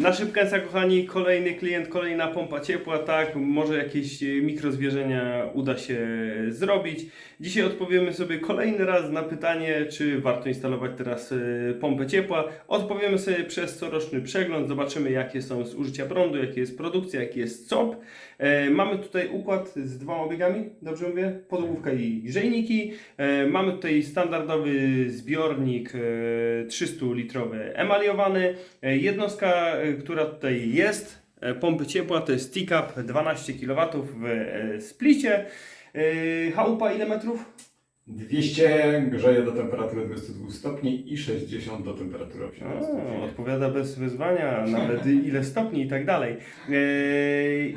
Na szybkęca, kochani, kolejny klient, kolejna pompa ciepła, tak, może jakieś e, mikrozwierzenia uda się zrobić. Dzisiaj odpowiemy sobie kolejny raz na pytanie, czy warto instalować teraz e, pompę ciepła. Odpowiemy sobie przez coroczny przegląd, zobaczymy jakie są zużycia prądu, jakie jest produkcja, jaki jest COP. E, mamy tutaj układ z dwoma biegami, dobrze mówię? Podłówka i grzejniki. E, mamy tutaj standardowy zbiornik e, 300-litrowy emaliowany. E, jednostka, e, która tutaj jest, e, pompy ciepła, to jest TICAP 12 kW w e, splicie. E, chałupa ile metrów? 200 grzeje do temperatury 22 stopni i 60 do temperatury 18 O, stopni. odpowiada bez wyzwania, nawet ile stopni i tak dalej.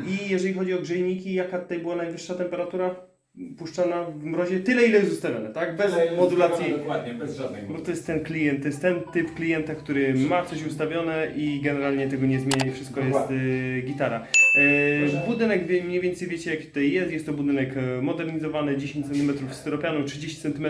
I jeżeli chodzi o grzejniki, jaka tutaj była najwyższa temperatura puszczana w mrozie? Tyle ile jest ustawione, tak? Bez Tyle jest modulacji. Dokładnie, bez żadnej Bo to jest ten klient, to jest ten typ klienta, który ma coś ustawione i generalnie tego nie zmienia wszystko jest Dokładnie. y, gitara. E, budynek mniej więcej wiecie jak tutaj jest, jest to budynek e, modernizowany, 10 cm styropianu, 30 cm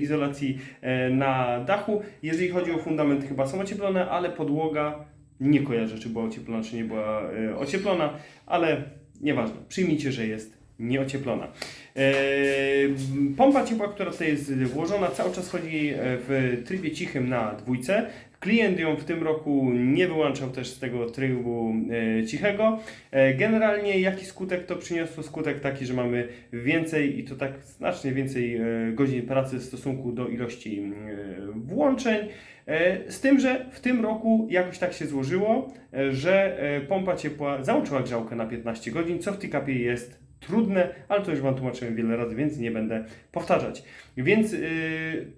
izolacji e, na dachu. Jeżeli chodzi o fundamenty chyba są ocieplone, ale podłoga nie kojarzę czy była ocieplona czy nie była e, ocieplona, ale nieważne, przyjmijcie, że jest nieocieplona. Eee, pompa ciepła, która tutaj jest włożona, cały czas chodzi e, w trybie cichym na dwójce. Klient ją w tym roku nie wyłączał też z tego trybu e, cichego. E, generalnie jaki skutek to przyniosło? Skutek taki, że mamy więcej i to tak znacznie więcej e, godzin pracy w stosunku do ilości e, włączeń. E, Z tym, że w tym roku jakoś tak się złożyło, e, że e, pompa ciepła załączyła grzałkę na 15 godzin, co w TKP jest trudne, ale to już Wam tłumaczyłem wiele razy, więc nie będę powtarzać. Więc yy,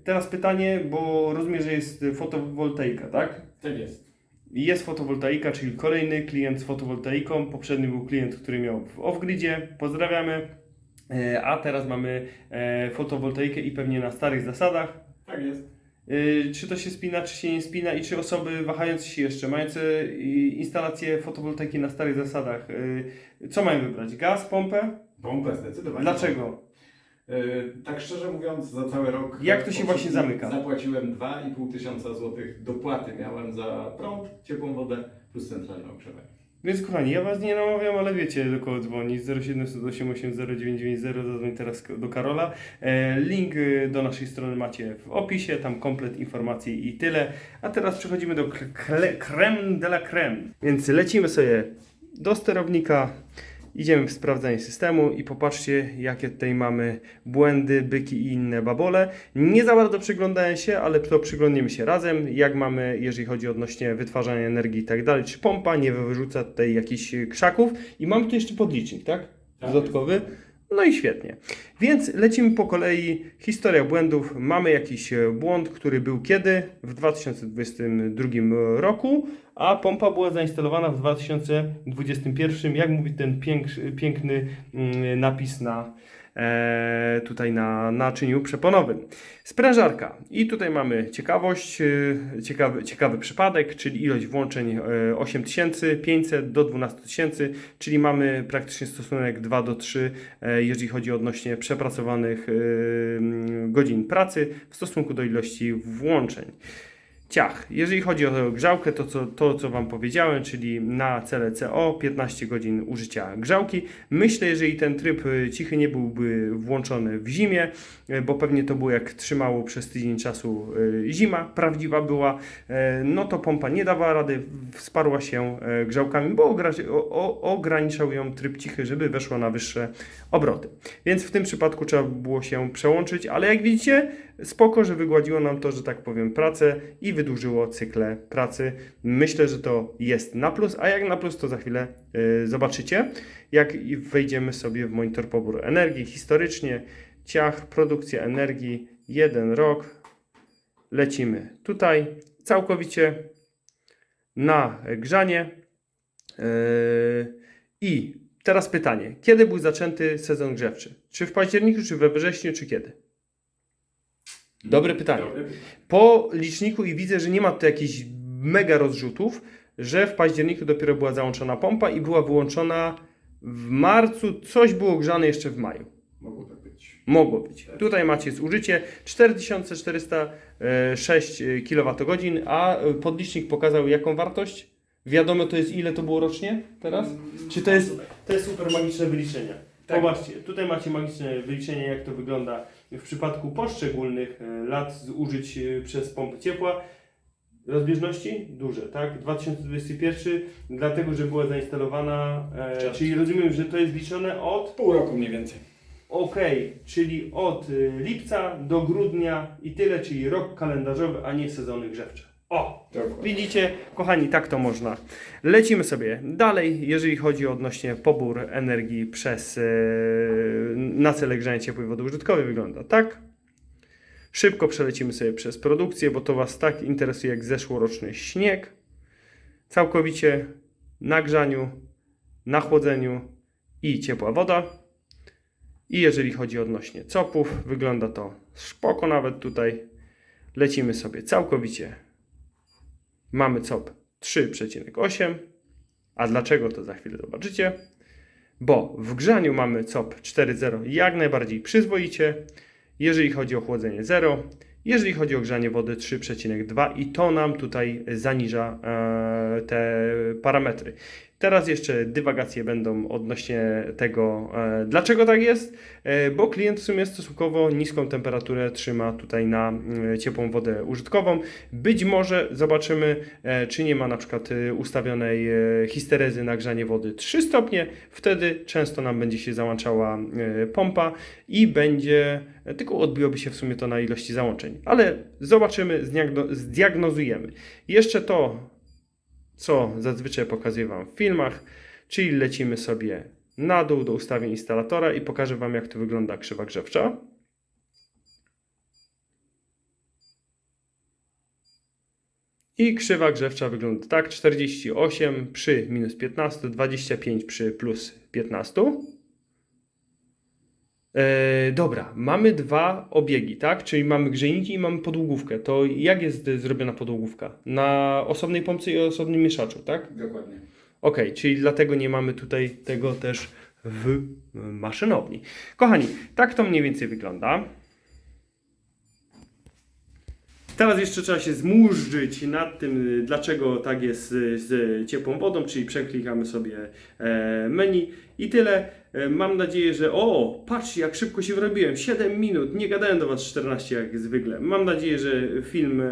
teraz pytanie, bo rozumiem, że jest fotowoltaika, tak? Tak jest. Jest fotowoltaika, czyli kolejny klient z fotowoltaiką. Poprzedni był klient, który miał w off-gridzie. Pozdrawiamy. E, A teraz mamy e, fotowoltaikę i pewnie na starych zasadach. Tak jest. Y, Czy to się spina, czy się nie spina i czy osoby wahające się jeszcze, mające y, instalację fotowoltaiki na starych zasadach, y, co mają wybrać? Gaz, pompę? Pompę zdecydowanie. Dlaczego? Tak szczerze mówiąc, za cały rok. Jak to się właśnie zamyka? Zapłaciłem 2,5 tysiąca złotych dopłaty miałem za prąd, ciepłą wodę plus centralne ogrzewanie. Więc kochani, ja Was nie namawiam, ale wiecie do kogo dzwonić. 0788 0990, zadzwoń teraz do Karola. E, Link y, do naszej strony macie w opisie, tam komplet informacji i tyle. A teraz przechodzimy do creme de la creme. Więc lecimy sobie do sterownika, idziemy w sprawdzanie systemu i popatrzcie jakie tutaj mamy błędy, byki i inne babole. Nie za bardzo przyglądałem się, ale to przyglądniemy się razem, jak mamy, jeżeli chodzi odnośnie wytwarzania energii i tak dalej, czy pompa nie wyrzuca tutaj jakichś krzaków i mamy tu jeszcze podlicznik, tak? Tak. Dodatkowy. No i świetnie. Więc lecimy po kolei. Historia błędów. Mamy jakiś e, błąd, który był kiedy? W 2022 roku, a pompa była zainstalowana w 2021. Jak mówi ten pięk, piękny mm, napis na tutaj na naczyniu przeponowym. Sprężarka. I tutaj mamy ciekawość, e, ciekawy, ciekawy przypadek, czyli ilość włączeń e, 8500 do 12000, czyli mamy praktycznie stosunek 2 do 3, e, jeżeli chodzi odnośnie przepracowanych e, godzin pracy w stosunku do ilości włączeń. Ciach. Jeżeli chodzi o grzałkę, to co, to co Wam powiedziałem, czyli na cele CO 15 godzin użycia grzałki. Myślę, jeżeli ten tryb y, cichy nie byłby włączony w zimie, y, bo pewnie to było jak trzymało przez tydzień czasu y, zima, prawdziwa była, no to pompa nie dawała rady, wsparła się grzałkami, bo ograniczał ją tryb cichy, żeby weszła na wyższe obroty. Więc w tym przypadku trzeba było się przełączyć, ale jak widzicie, spoko, że wygładziło nam to, że tak powiem, pracę i wydłużyło cykle pracy. Myślę, że to jest na plus, a jak na plus, to za chwilę y, zobaczycie, jak wejdziemy sobie w monitor poboru energii historycznie, ciach, produkcja energii, jeden rok, lecimy tutaj całkowicie na grzanie yy, i teraz pytanie, kiedy był zaczęty sezon grzewczy? Czy w październiku, czy we wrześniu, czy kiedy? Dobre pytanie. Dobry. Po liczniku i widzę, że nie ma tu jakichś mega rozrzutów, że w październiku dopiero była załączona pompa i była wyłączona w marcu, coś było grzane jeszcze w maju. Mogło tak być. Mogło być. Tutaj macie zużycie 4406 kWh, a podlicznik pokazał jaką wartość? Wiadomo to jest ile to było rocznie teraz? Czy to jest, to jest super magiczne wyliczenie? Tak. Popatrzcie, tutaj macie magiczne wyliczenie, jak to wygląda w przypadku poszczególnych e, lat zużyć e, przez pompy ciepła. Rozbieżności duże, tak? 2021, dlatego że była zainstalowana, e, czyli rozumiem, że to jest liczone od, Pół roku mniej więcej. okej, czyli od e, lipca do grudnia i tyle, czyli rok kalendarzowy, a nie sezony grzewcze. O! Dokładnie. Widzicie, kochani, tak to można. Lecimy sobie dalej, jeżeli chodzi o odnośnie pobór energii przez e, na cele grzania ciepłej wody użytkowej wygląda tak. Szybko przelecimy sobie przez produkcję, bo to Was tak interesuje jak zeszłoroczny śnieg. Całkowicie na grzaniu, na chłodzeniu i ciepła woda. I jeżeli chodzi odnośnie copów, wygląda to spoko nawet tutaj. Lecimy sobie całkowicie mamy COP 3,8. A dlaczego to za chwilę zobaczycie? Bo w grzaniu mamy COP 4,0 jak najbardziej przyzwoicie, jeżeli chodzi o chłodzenie 0, jeżeli chodzi o grzanie wody 3,2 i to nam tutaj zaniża e, te parametry. Teraz jeszcze dywagacje będą odnośnie tego, e, dlaczego tak jest, e, bo klient w sumie stosunkowo niską temperaturę trzyma tutaj na mm, ciepłą wodę użytkową. Być może zobaczymy, e, czy nie ma na przykład e, ustawionej e, histerezy na grzanie wody 3 stopnie. Wtedy często nam będzie się załączała e, pompa i będzie, e, tylko odbiłoby się w sumie to na ilości załączeń. Ale zobaczymy, zdiagno- zdiagnozujemy. Jeszcze to, co zazwyczaj pokazuję Wam w filmach, czyli lecimy sobie na dół do ustawień instalatora i pokażę Wam, jak to wygląda krzywa grzewcza. I krzywa grzewcza wygląda tak, 48 przy minus 15, 25 przy plus 15. E, dobra, mamy dwa obiegi, tak? Czyli mamy grzejniki i mamy podłogówkę. To jak jest zrobiona podłogówka? Na osobnej pompce i osobnym mieszaczu, tak? Dokładnie. Ok, czyli dlatego nie mamy tutaj tego też w maszynowni. Kochani, tak to mniej więcej wygląda. Teraz jeszcze trzeba się zmurzyć nad tym, dlaczego tak jest z, z ciepłą wodą, czyli przeklikamy sobie e, menu i tyle. E, mam nadzieję, że o, patrzcie jak szybko się wyrobiłem, 7 minut, nie gadałem do Was 14 jak zwykle. Mam nadzieję, że film e,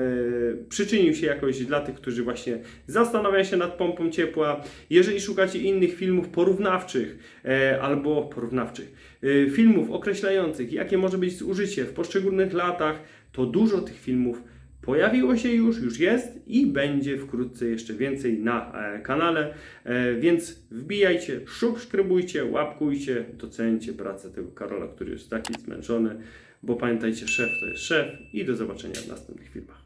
przyczynił się jakoś dla tych, którzy właśnie zastanawiają się nad pompą ciepła. Jeżeli szukacie innych filmów porównawczych e, albo porównawczych, filmów określających, jakie może być zużycie w poszczególnych latach, to dużo tych filmów pojawiło się już, już jest i będzie wkrótce jeszcze więcej na e, kanale, e, więc wbijajcie, subskrybujcie, łapkujcie, docencie pracę tego Karola, który jest taki zmęczony, bo pamiętajcie, szef to jest szef i do zobaczenia w następnych filmach.